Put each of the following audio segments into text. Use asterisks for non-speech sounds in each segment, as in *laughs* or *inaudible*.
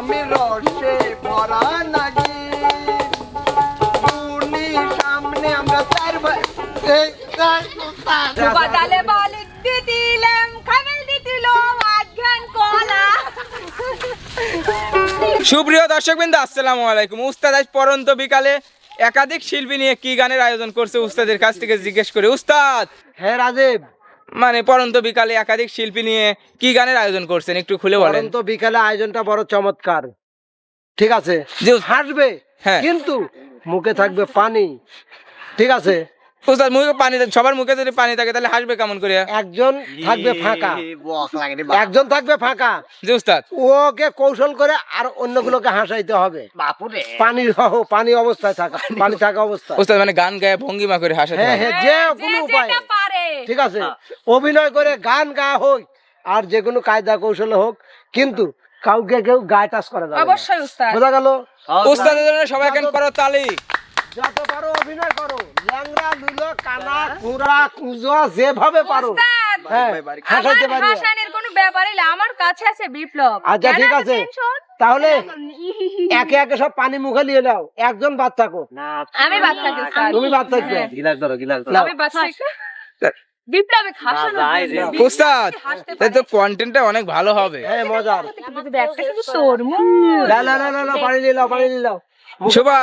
আমি রসে ভরা নাগি। উনি সামনে আমরা চার ভাই। এই, এই, উস্তাদ। বাদালে বালিক দিদিলাম খামেল দিদিল আজ্ঞান কলা। সুপ্রিয় দর্শকবৃন্দ আসসালামু আলাইকুম। উস্তাদ আজ পরন্ত বিকালে একাধিক শিল্পী নিয়ে কি গানের আয়োজন করছে? উস্তাদের কাছ থেকে জিজ্ঞেস করে। উস্তাদ! হ্যাঁ রাজীব মানে পরন্ত বিকালে একাধিক শিল্পী নিয়ে কি গানের আয়োজন করছেন? একটু খুলে বলেন। তো বিকালে আয়োজনটা বড় চমৎকার। ঠিক আছে? যে হাসবে হ্যাঁ। কিন্তু মুখে থাকবে পানি। ঠিক আছে? উস্তাদ মুখে পানি সবার মুখে যদি পানি থাকে তাহলে হাসবে কেমন করে? একজন থাকবে ফাঁকা। একজন থাকবে ফাঁকা। যে উস্তাদ। ওকে কৌশল করে আর অন্যগুলোকে হাসাইতে হবে। পানি সহ পানি অবস্থায় থাকা পানি থাকা অবস্থায়। উস্তাদ মানে গান গায়ে ভঙ্গিমা করে হাসাতে হ্যাঁ হবে। হ্যাঁ যে যে কোনো উপায়ে। ঠিক আছে? অভিনয় করে গান গাওয়া হোক আর যে কোনো কায়দা কৌশলে হোক কিন্তু কাউকে কেউ গায়ে টাচ করা যাবে না। অবশ্যই উস্তাদ। বোঝা গেল? উস্তাদের জন্য সবাই এখন করো তালি। যত পারো অভিনয় করো। ল্যাংড়া লুলো কানা কুড়া কুজো যেভাবে পারো। হ্যাঁ হাসাইতে পারি। হাসানের কোনো ব্যাপারই না আমার কাছে আছে বিপ্লব। আচ্ছা, ঠিক আছে। তাহলে একে একে সব পানি মুখে নিয়ে নাও। একজন বাদ থাকো আমি তুমি বাদ থাকবে। হ্যাঁ। গিলাস ধরো গিলাস ধরো। বিপ্লবে তো কন্টেন্টটা অনেক ভালো হবে। হ্যাঁ মজার। না না না না না পানি নিয়ে নাও পানি নিয়ে নাও। শোভা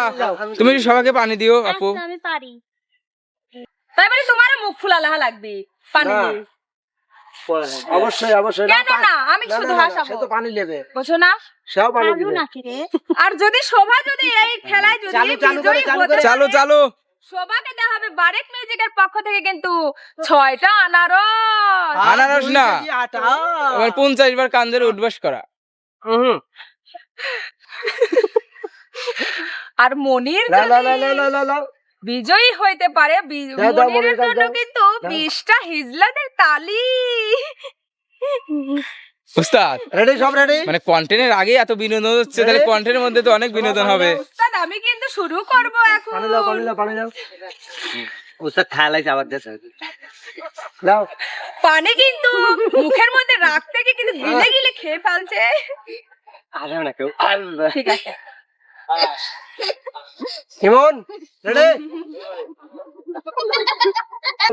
তুমি সবাইকে পানি দিও আপু। আমি পারি। তাই বলে তোমার মুখ ফুলালাহা লাগবে পানি। দিয়ে। অবশ্যই অবশ্যই। কেন না? আমি শুধু হাসাবো। সে তো পানি নেবে বুঝো না। সেও পানি নাকি রে? আর যদি শোভা যদি এই খেলায় যদি চালু, চালু করে, চালু করে। চালু চালু। শোভাকে দেওয়া হবে বারেক মিউজিকের পক্ষ থেকে কিন্তু ছয়টা আনারস। আনারস না। এবার পঞ্চাশ বার কান ধরে উঠবাস করা। হুম। *laughs* আর মনির বিজয়ী হইতে পারে মনিরের জন্য কিন্তু। বিশটা হিজলাদের তালি। উস্তাদ রেডি সব রেডি মানে কন্টেন্টের আগে এত বিনোদন হচ্ছে তাহলে কন্টেন্টের মধ্যে তো অনেক বিনোদন হবে। উস্তাদ আমি কিন্তু শুরু করব এখন। পানি দাও পানি দাও পানি দাও। উস্তাদ আবার দেশে দাও। পানি কিন্তু মুখের মধ্যে রাখতে গিয়ে কিন্তু গিলে গিলে খেয়ে ফেলছে। আসবে না কেউ। ঠিক আছে। হিমন রেডি?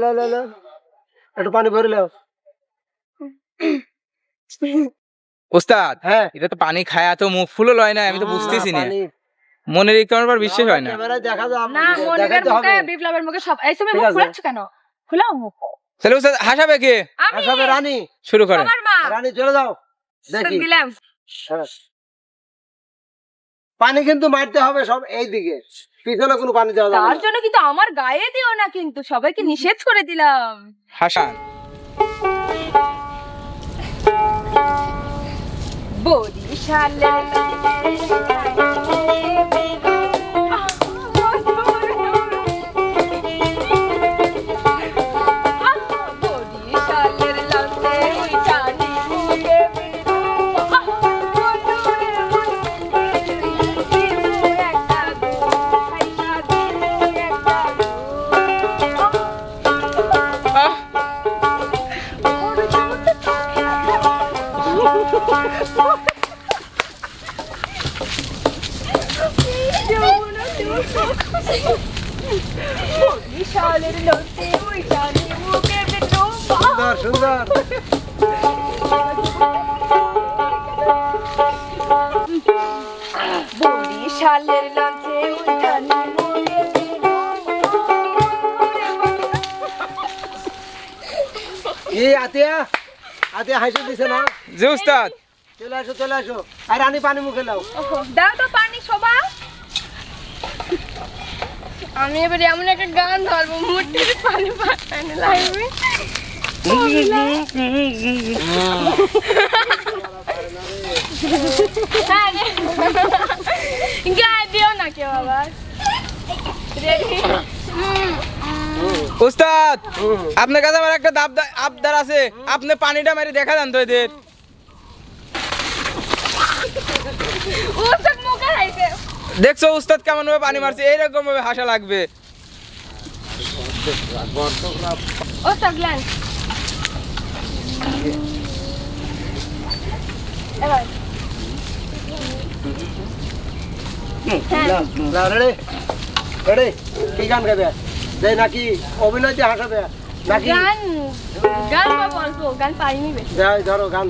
লো লো লো। একটু পানি ভরে উস্তাদ হ্যাঁ। এটা তো পানি খায় এত মুখ ফুলো লয় না আমি তো বুঝতেছি না। মনের এই কেমন বিশ্বাস হয় না। ক্যামেরায় দেখা যাবে না মনিরের মুখে বিপ্লবের মুখে সব এই ঠিক মুখ কেন? খুলাও মুখ। তাহলে হাসাবে কে? আমি আর সবে রানী। শুরু করেন। রানী চলে যাও। দেখি। দিলাম। হ্যাঁ। পানি কিন্তু মারতে হবে সব এই দিকে। পিছনে কোনো পানি দেওয়া যাবে তার জন্য কিন্তু আমার গায়ে দিও না কিন্তু সবাইকে নিষেধ করে দিলাম। হাসান। বরিশালে বরিশালের লঞ্চে উঠানি এই আতিয়া আতিয়া হাসি দিছে না? জি উস্তাদ। চলে আসো চলে আসো। আর রানী পানি মুখে নাও। দাও তো পানি শোভা আমি এবার এমন একটা গান ধরবো মুটির পানি পাঠানো লাগবে *laughs* গায়ে দিও না কেউ আবার উস্তাদ, আপনার কাছে আমার একটা আবদার আছে। আপনি পানিটা মেরে দেখা দেন তো এদের। দেখছ উস্তাদ কেমন ভাবে পানি মারছে? এইরকম ভাবে হাসা লাগবে। এবার হ্যাঁ। রেডি? কি গান গাবে যে নাকি অভিনয়তে হাসাবে? নাকি গান গান অল্প গান পাইনি যাই ধরো গান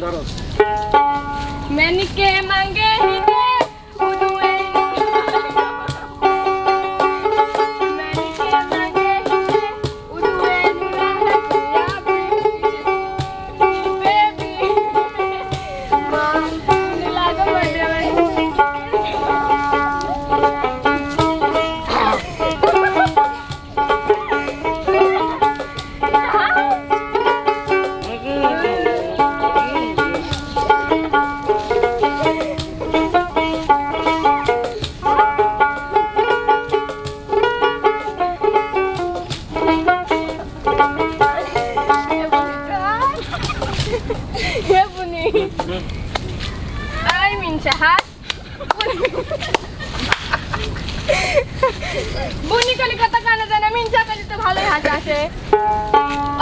বুনি কলিকাতা কানে জানে মিনসা কালি তো ভালোই হাসি আসে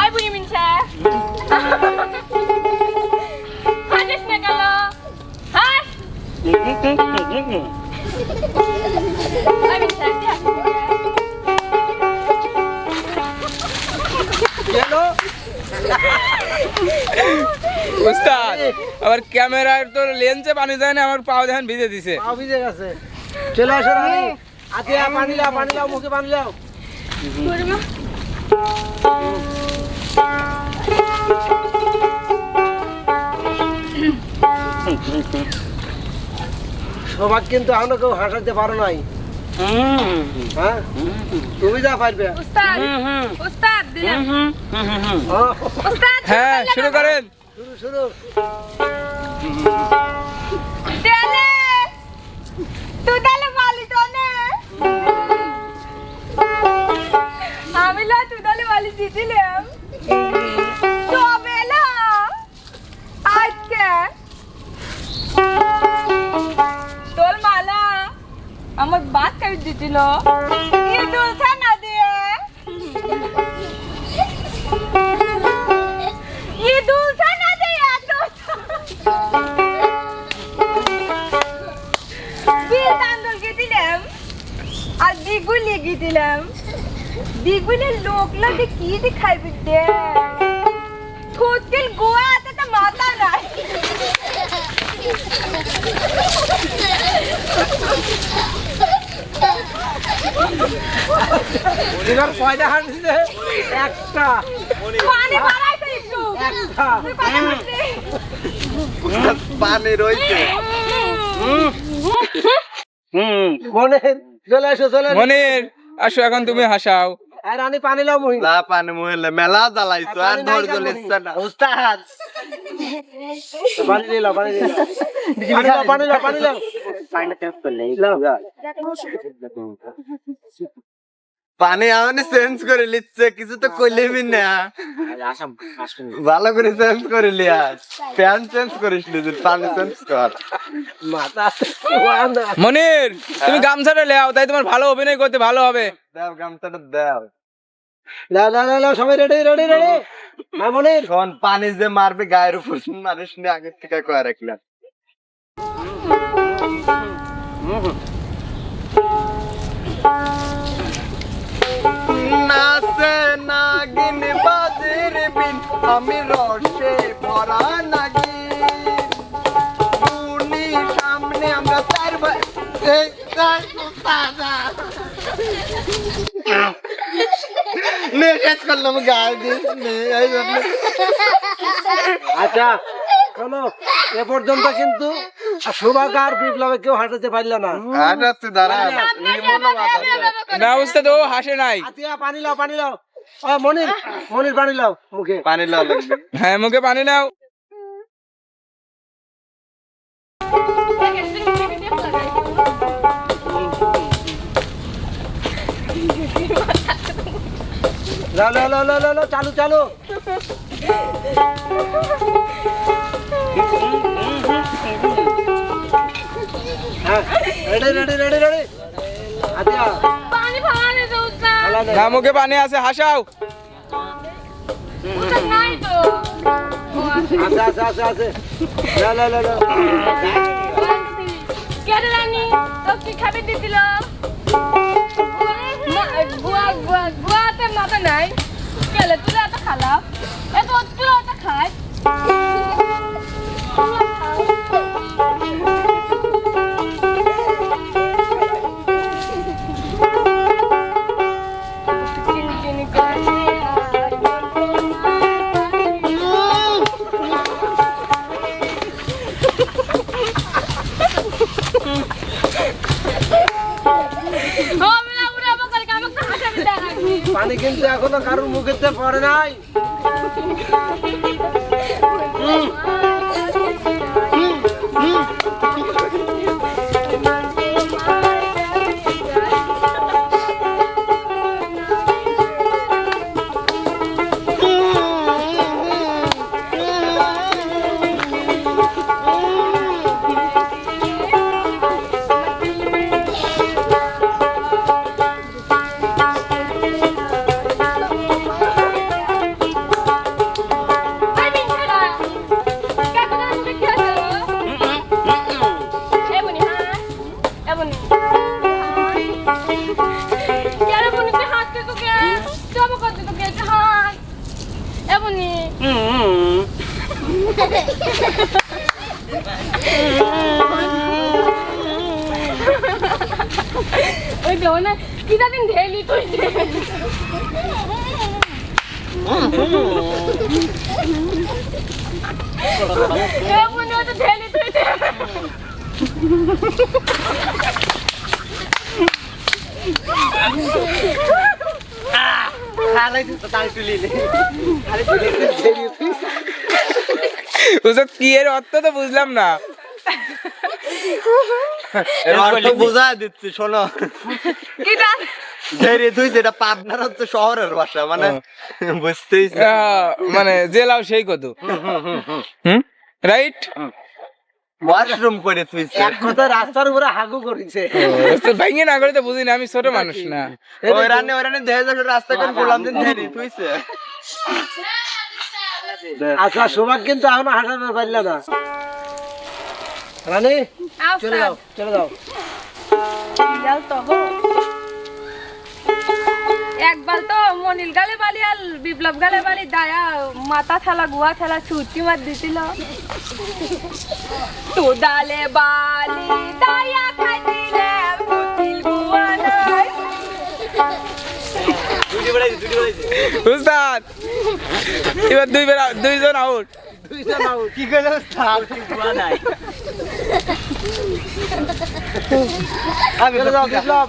ওই বুনি মিনসা হাসিস না কেন? হাস। ওই উস্তাদ আবার ক্যামেরার তো লেন্সে পানি যায় না আমার পাও দেখেন ভিজে দিছে। পাও ভিজে গেছে। চলে আসো রানী। আতে পানি লাও পানি লাও মুখে পানি লাও সবাক কিন্তু এখনও কেউ হাসাতে পারো নাই। হ্যাঁ? তুমি যা পারবে। উস্তাদ উস্তাদ দিলাম। উস্তাদ হ্যাঁ শুরু করেন। শুরু শুরু আমি লা তুই তাহলে মালিক আজকে তোর মালা আমার বাদ কাটি দিছিল ই আর দ্বিগুলি গেছিলাম দ্বিগুলির লোক লাগে কি দেখাই বিদ্যে থুতকিল গোয়া আছে তো মাথা নাই। দিছে? একটা। পানি বাড়াইছে একটু। একটা। রয়েছে চলে আসো চলে মনির আসো এখন তুমি হাসাও। আর রানী পানি লাও মহিলা না পানি মহিলা মেলা জ্বালাইছো আর ধৈর্য কেন না। উস্তাদ। পানি লাও পানি লাও পানি লাও পানি লাও পানি লাও। লাও পানি আমি চেঞ্জ করে লিচ্ছে কিছু তো কইলেবি না। ভালো করে চেঞ্জ করে লিয়া প্যান চেঞ্জ করিস নি পানি চেঞ্জ কর। মনির তুমি গামছাটা লেও তাই তোমার ভালো অভিনয় করতে ভালো হবে। দাও গামছাটা দাও। লাও লাও সবাই রেডি রেডি রেডি মা মনির। শোন পানি যে মারবে গায়ের উপর মানুষ নিয়ে আগে থেকে কয়ে রাখলাম নাচে নাগিন বাজের বিন আমি রসে ভরা নাগিন। উনি সামনে আমরা চার ভাই এই, এই, নে শেষ করলাম গায়ে দিস আচ্ছা শোনো এ পর্যন্ত কিন্তু সুভাকার বিপ্লবে কেউ হাঁটাতে পারল না। হাঁটাতে তুই দাঁড়া লিমনও বাদ আছে। না উস্তাদ ও হাসে নাই। আতিয়া পানি লাও পানি লাও। ও মনির মনির পানি লাও মুখে। পানি লাও লাগবে। হ্যাঁ মুখে পানি নাও। Thank লাও চালু চালু হ্যাঁ না মুখে পানি আছে হাসাও। উস্তাদ নাই তো। আছে আছে আছে তো কি খাবে দিছিল? গুয়া তো মাথা নাই কেলে তুই এত খালা এত পানি কিন্তু এখনও কারোর মুখেতে পড়ে নাই। দিন ঢেলি তুই ঢেলি কি এর অর্থ তো বুঝলাম না। অর্থ বোঝা দিচ্ছি শোনো। কিটা ধৈর্য তুই যেটা পাবনার হচ্ছে শহরের ভাষা মানে বুঝতেই মানে জেলাও সেই কত? হুম রাইট ওয়াশরুম করে তুই এক কথা রাস্তার উপরে হাগু করেছে। না করে তো আমি ছোট মানুষ না। ওই রানে ওই রানে দেহে যাবে রাস্তা করে বললাম দিন ধৈর্য তুই আচ্ছা সোমাক কিন্তু এখনও হাসাতে পারলে না। রানী চলে যাও চলে যাও। একবার তো মনিল গালে বালি আর বিপ্লব গালে বালি দায়া মাথা থালা গুয়া থালা ছুটি মার দিছিল। তো ডালে বালি দায়া খাইছিলে মতিল গুয়া নাই। উস্তাদ এবার দুই বেলা দুইজন আউট দুইজন out। কি করে চলে যাও বিপ্লব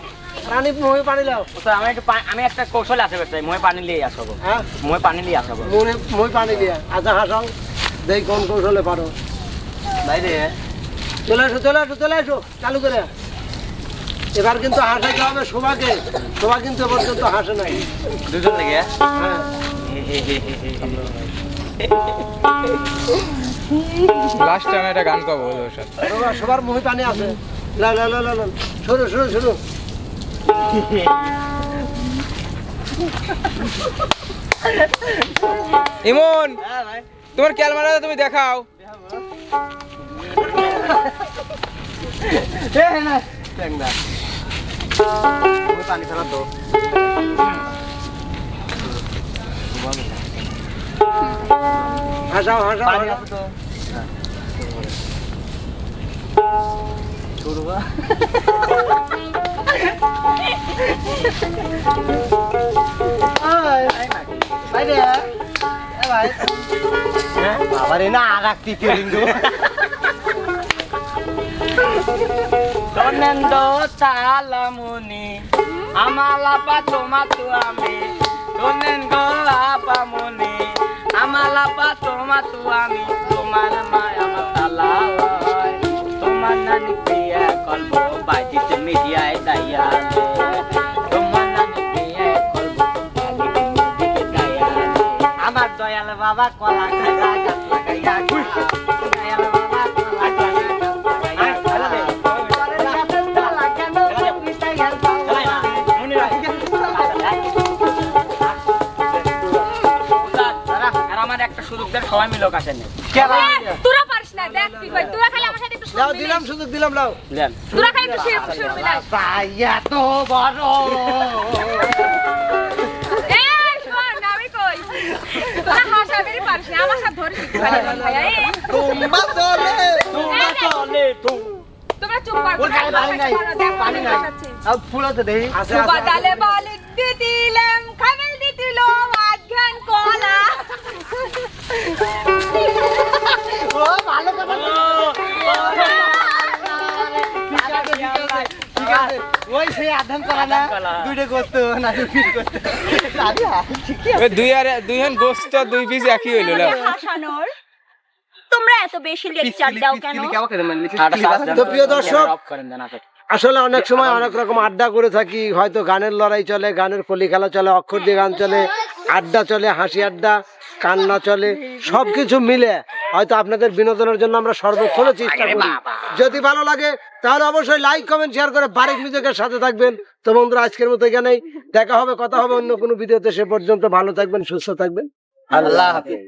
রানী মুহে পানি লাও। আমি একটু আমি একটা কৌশল আছে করতে মই পানি লিয়ে আসব হ্যাঁ মই পানি লিয়ে আসব মুহে মুহে পানি দিয়া। আচ্ছা হাসাও দেই কোন কৌশলে পারো বাইরে চলে আসো চলে আসো চলে আসো চালু করে। এবার কিন্তু হাসাইতে হবে শোভাকে শোভা কিন্তু এ পর্যন্ত হাসে নাই। দুজন থেকে হ্যাঁ। লাস্ট টাইম একটা গান কব ওর সাথে। সবার- সবার পানি আছে। লা লা লা লা লা। শুরু শুরু শুরু *laughs* ইমন তোমার ক্যালমারা তুমি দেখাও। পানি ফেলা তো। হাসাও হাসাও হাসাও। আছে তো বাইরে এ ভাই বাবারে না আর এক তৃতীয় লিঙ্গ তনেন্দ তালামুনি আমালা পাতো মাতু আমি তনেন্দ আপামুনি আমালা পাতো মাতু আমি তোমার মায়া মাতালা তোমার নানি কল্প বাজিতে মিডিয়ায় দাইয়া আমার দয়াল বাবা কলা খাইয়া গাছ লাগাইয়া দয়াল বাবা কলা আমার একটা সুযোগ দেন সবাই মিলে নেই তোরা পারিস না দেখ তুই কই তোরা দাও দিলাম সুযোগ দিলাম তোরা সুর সুর মিলাইস পাইয়া তো বড়। এই শোন আমি কই? তোরা হাসাবেরই পারিস না আমার সাথে ধরিস একটু খালি ভাইয়া এই। তোমা চলে তোমার চলে তো তোমরা চুপ কর ওর গায়ে পানি নাই, পানি নাই। আর ফুল আছে আছে আছে, বাদালে বালিক দিতিলাম ওই সেই আধান করা না? দুইটা গোস্ত না দুই করতে ওই দুই আর দুই হন গোস্ত দুই পিস একই হইল না হাসানোর? তোমরা এত বেশি লেকচার দাও কেন? তো প্রিয় দর্শক আসলে অনেক সময় অনেক রকম আড্ডা করে থাকি হয়তো গানের লড়াই চলে গানের কলি খেলা চলে অক্ষর দিয়ে গান চলে আড্ডা চলে হাসি আড্ডা। কান্না চলে সবকিছু মিলে হয়তো আপনাদের বিনোদনের জন্য আমরা সর্বক্ষণ চেষ্টা করি। যদি ভালো লাগে তাহলে অবশ্যই লাইক কমেন্ট শেয়ার করে বারিক মিউজিকের সাথে থাকবেন। তো বন্ধুরা আজকের মতো এখানেই দেখা হবে কথা হবে অন্য কোনো ভিডিওতে সে পর্যন্ত ভালো থাকবেন সুস্থ থাকবেন। আল্লাহ হাফেজ।